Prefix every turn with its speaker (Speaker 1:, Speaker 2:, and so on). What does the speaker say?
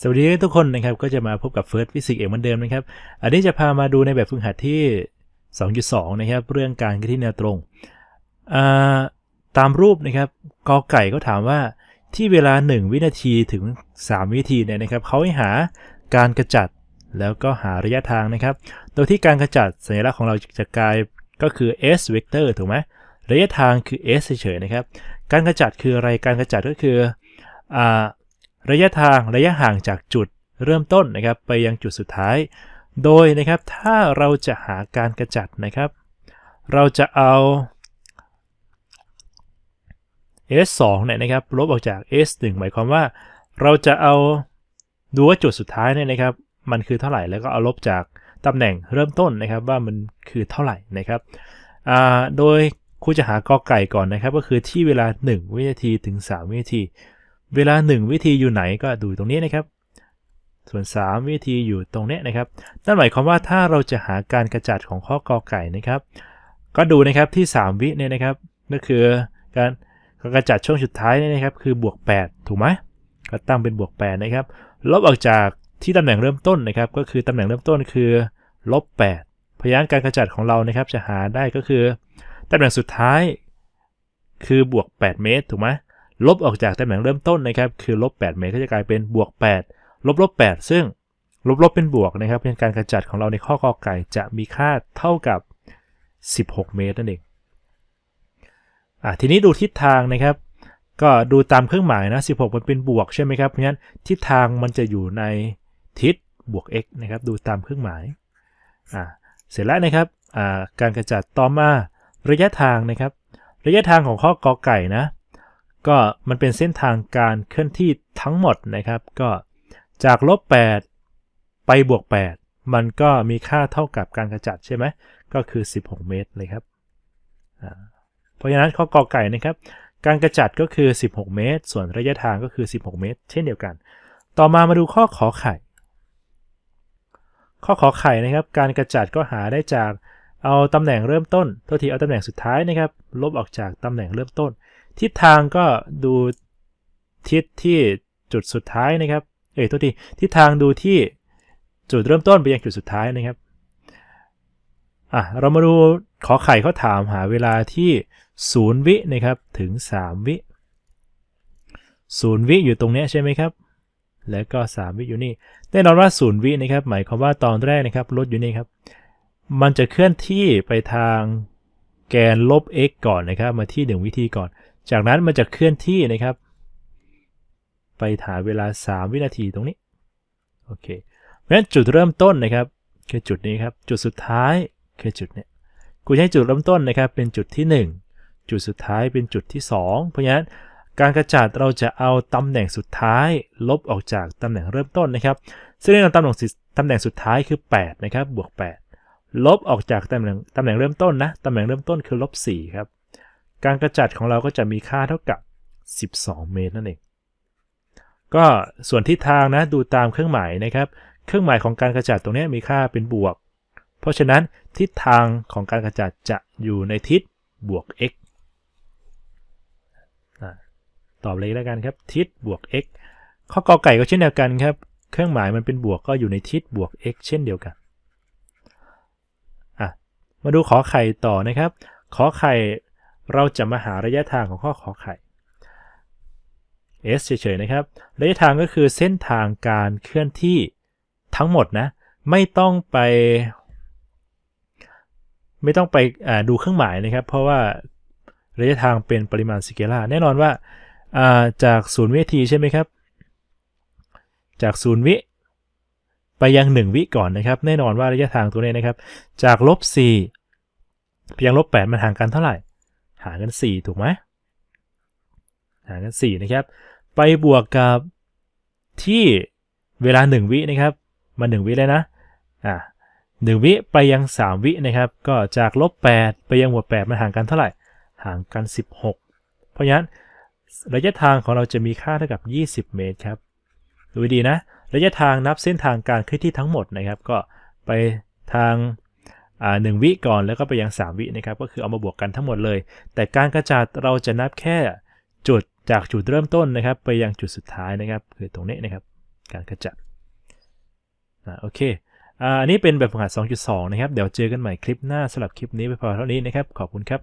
Speaker 1: สวัสดีทุกคนนะครับก็จะมาพบกับ First Physics เอกเหมือนเดิมนะครับ อันนี้จะพามาดูในแบบฝึกหัดที่ 2.2 นะครับ เรื่องการเคลื่อนที่แนวตรง ตามรูปนะครับกอไก่ก็ถามว่าที่เวลา 1 วินาทีถึง 3 วินาทีเนี่ยนะครับเขาให้หาการกระจัดแล้วก็หาระยะทางนะครับ โดยที่การกระจัดสัญลักษณ์ของเราจะกลายก็คือ s vector ถูกไหมระยะทางคือ s เฉยๆนะครับ การกระจัดคืออะไรการกระจัดก็คืออ่า ระยะทางระยะห่างจากจุดเริ่มต้นนะครับไปยังจุดสุดท้าย โดยนะครับถ้าเราจะหาการกระจัดนะครับ เราจะเอา s 2เนี่ยนะครับลบออกจาก s 1หมายความว่า เราจะเอาดูว่าจุดสุดท้ายเนี่ยนะครับ มันคือเท่าไหร่แล้วก็เอาลบจากตำแหน่งเริ่มต้นนะครับว่ามันคือเท่าไหร่นะครับโดยครูจะหากอไก่ก่อนนะครับ ก็คือที่เวลา 1 วินาทีถึง 3 วินาที เวลา 1 วิธีอยู่ไหนก็ดูตรงนี้นะครับ ส่วน 3 วิธีอยู่ตรงนี้นะครับ นั่นหมายความว่าถ้าเราจะหาการกระจัดของข้อกอไก่นะครับ ก็ดูนะครับที่ 3 วิเนี่ยนะครับ ก็คือการกระจัดช่วงสุดท้ายเนี่ยนะครับ คือบวก 8 ถูกไหมก็ตั้งเป็นบวก 8 นะครับ ลบออกจากที่ตำแหน่งเริ่มต้นนะครับ ก็คือตำแหน่งเริ่มต้นคือลบ 8พราะฉะนั้นการกระจัดของเรานะครับ จะหาได้ก็คือตำแหน่งสุดท้ายคือบวก 8 เมตร ถูกไหม ลบออกจากตำแหน่งเริ่มต้นนะครับ คือลบ8เมตรก็จะกลายเป็นบวก 8 ลบลบ8ซึ่งลบลบเป็นบวกนะครับเป็นการกระจัดของเราในข้อกอไก่จะมีค่าเท่ากับ 16 เมตรนั่นเองอะทีนี้ดูทิศทางนะครับ ก็ดูตามเครื่องหมายนะ 16 มันเป็นบวกใช่ไหมครับ เพราะฉะนั้นทิศทางมันจะอยู่ในทิศบวก x นะครับ ดูตามเครื่องหมายอะเสร็จแล้วนะครับอ่าการกระจัดต่อมาระยะทางนะครับ ระยะทางของข้อกอไก่นะ ก็มันเป็นเส้นทางการเคลื่อนที่ทั้งหมดนะครับ ก็จากลบ 8 ไปบวก 8 มันก็มีค่าเท่ากับการกระจัดใช่ไหมก็คือ 16 เมตรเลยครับ เพราะฉะนั้นข้อกอไก่นะครับ การกระจัดก็คือ 16 เมตร ส่วนระยะทางก็คือ 16 เมตร เช่นเดียวกัน ต่อมามาดูข้อขอไข่ ข้อขอไข่นะครับ การกระจัดก็หาได้จากเอาตำแหน่งเริ่มต้นโทษทีเอาตำแหน่งสุดท้ายนะครับ ลบออกจากตำแหน่งเริ่มต้น ทิศทางก็ดูทิศที่จุดสุดท้ายนะครับ เอ้ยโทษทีทิศทางดูที่จุดเริ่มต้นไปยังจุดสุดท้ายนะครับ อะ เรามาดูขอไข่เขาถามหาเวลาที่ 0 วินะครับ ถึง 3 วิ 0 วิอยู่ตรงนี้ใช่ไหมครับ แล้วก็ 3 วิอยู่นี่ แน่นอนว่า 0 วินะครับ หมายความว่าตอนแรกนะครับลดอยู่นี่ครับ มันจะเคลื่อนที่ไปทางแกนลบ x ก่อนนะครับ มาที่ 1 วิธีก่อน จากนั้นมันจะเคลื่อนที่นะครับ ไปหาเวลา 3 วินาทีตรงนี้โอเคเพราะฉะนั้นจุดเริ่มต้นนะครับคือจุดนี้ครับจุดสุดท้ายคือจุดนี้กูใช้จุดเริ่มต้นนะครับเป็นจุดที่ 1 จุดสุดท้ายเป็นจุดที่ 2 เพราะฉะนั้นการกระจัดเราจะเอาตำแหน่งสุดท้าย ลบออกจากตำแหน่งเริ่มต้นนะครับซึ่งในตำแหน่งตำแหน่งสุดท้ายคือ 8 นะครับบวก 8 ลบออกจากตำแหน่งตำแหน่งเริ่มต้นนะตำแหน่งเริ่มต้นคือลบ4ครับ การกระจัดของเราก็จะมีค่าเท่ากับ 12 เมตรนั่นเอง ก็ส่วนทิศทางนะดูตามเครื่องหมายนะครับ เครื่องหมายของการกระจัดตรงนี้มีค่าเป็นบวก เพราะฉะนั้นทิศทางของการกระจัดจะอยู่ในทิศบวก x ตอบเลยแล้วกันครับ ทิศบวก x ข้อกอไก่ก็เช่นเดียวกันครับ เครื่องหมายมันเป็นบวกก็อยู่ในทิศบวก x เช่นเดียวกัน มาดูขอไข่ต่อนะครับ ขอไข่ เราจะมาหาระยะทางของข้อขอไข่ s เฉยๆนะครับ ระยะทางก็คือเส้นทางการเคลื่อนที่ทั้งหมดนะ ไม่ต้องไป ไม่ต้องไปดูเครื่องหมายนะครับ เพราะว่าระยะทางเป็นปริมาณสเกลาร์แน่นอนว่าจากศูนย์วิทีใช่ไหมครับ จากศูนย์วิไปยัง 1 วิก่อนนะครับ แน่นอนว่าระยะทางตัวนี้นะครับ จากลบ4ไปยังลบ8มันห่างกันเท่าไหร่ ห่างกัน 4 ถูกไหมห่างกัน 4 นะครับ ไปบวกกับที่เวลา 1 วินะครับ มา 1 วิเลยนะ อ่าหนึ่งวิไปยัง 3 วินะครับ ก็จากลบ8ไปยังบวก8มันห่างกันเท่าไหร่ ห่างกัน 16 เพราะฉะนั้นระยะทางของเราจะมีค่าเท่ากับ 20 เมตรครับ ดูดีนะ ระยะทางนับเส้นทางการเคลื่อนที่ทั้งหมดนะครับ ก็ไปทาง หนึ่งวิก่อนแล้วก็ไปยัง 3 วินะครับก็คือเอามาบวกกันทั้งหมดเลย แต่การกระจัดเราจะนับแค่จุดจากจุดเริ่มต้นนะครับ ไปยังจุดสุดท้ายนะครับ คือตรงนี้นะครับ การกระจัดโอเคอันนี้เป็นแบบฝึกหัด 2.2 นะครับ เดี๋ยวเจอกันใหม่คลิปหน้าสำหรับคลิปนี้ไปพอเท่านี้นะครับ ขอบคุณครับ